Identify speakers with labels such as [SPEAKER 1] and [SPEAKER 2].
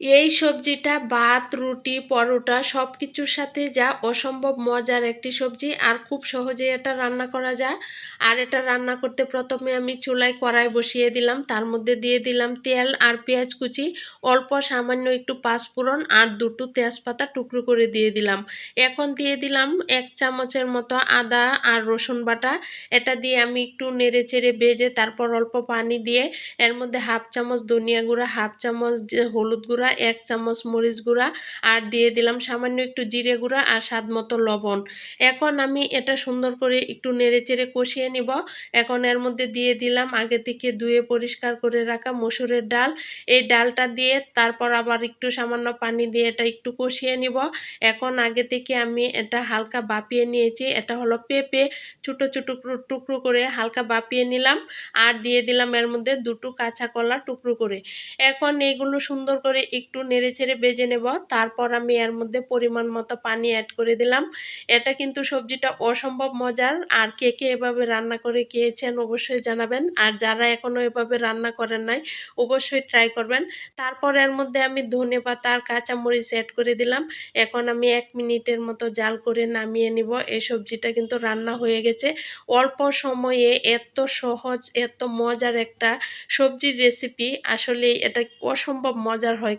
[SPEAKER 1] এই সবজিটা ভাত, রুটি, পরোটা সব কিছুর সাথে যা অসম্ভব মজার একটি সবজি আর খুব সহজে এটা রান্না করা যায়। আর এটা রান্না করতে প্রথমে আমি চুলায় কড়াই বসিয়ে দিলাম, তার মধ্যে দিয়ে দিলাম তেল আর পেঁয়াজ কুচি, অল্প সামান্য একটু পাঁচফোড়ন আর দুটো তেজপাতা টুকরো করে দিয়ে দিলাম। এখন দিয়ে দিলাম এক চামচের মতো আদা আর রসুন বাটা, এটা দিয়ে আমি একটু নেড়ে চেড়ে বেজে তারপর অল্প পানি দিয়ে এর মধ্যে হাফ চামচ ধনিয়া গুঁড়া, হাফ চামচ হলুদ গুঁড়া এক চামচ মরিচ গুঁড়া আর দিয়ে দিলাম সামান্য একটু জিরে গুঁড়া আর স্বাদ মতো লবণ। এখন আমি এটা সুন্দর করে একটু নেড়ে চেড়ে কষিয়ে নিব। এখন এর মধ্যে দিয়ে দিলাম আগে থেকে ধুয়ে পরিষ্কার করে রাখা মসুরের ডাল। এই ডালটা দিয়ে তারপর আবার একটু সামান্য পানি দিয়ে এটা একটু কষিয়ে নিব। এখন আগে থেকে আমি এটা হালকা বাপিয়ে নিয়েছি। এটা হলো পেঁপে, ছোটো ছোটো টুকরো করে হালকা বাপিয়ে নিলাম আর দিয়ে দিলাম এর মধ্যে দুটো কাঁচা কলা টুকরো করে। এখন এইগুলো সুন্দর করে একটু নেড়ে চেড়ে বেজে নেব। তারপর আমি এর মধ্যে পরিমাণ মতো পানি অ্যাড করে দিলাম। এটা কিন্তু সবজিটা অসম্ভব মজার। আর কে কে এভাবে রান্না করে খেয়েছেন অবশ্যই জানাবেন। আর যারা এখনও এভাবে রান্না করেন নাই, অবশ্যই ট্রাই করবেন। তারপর এর মধ্যে আমি ধনে পাতা আর কাঁচামরিচ অ্যাড করে দিলাম। এখন আমি এক মিনিটের মতো জাল করে নামিয়ে নিব। এই সবজিটা কিন্তু রান্না হয়ে গেছে। অল্প সময়ে এত সহজ, এত মজার একটা সবজির রেসিপি আসলে এটা অসম্ভব মজার হয়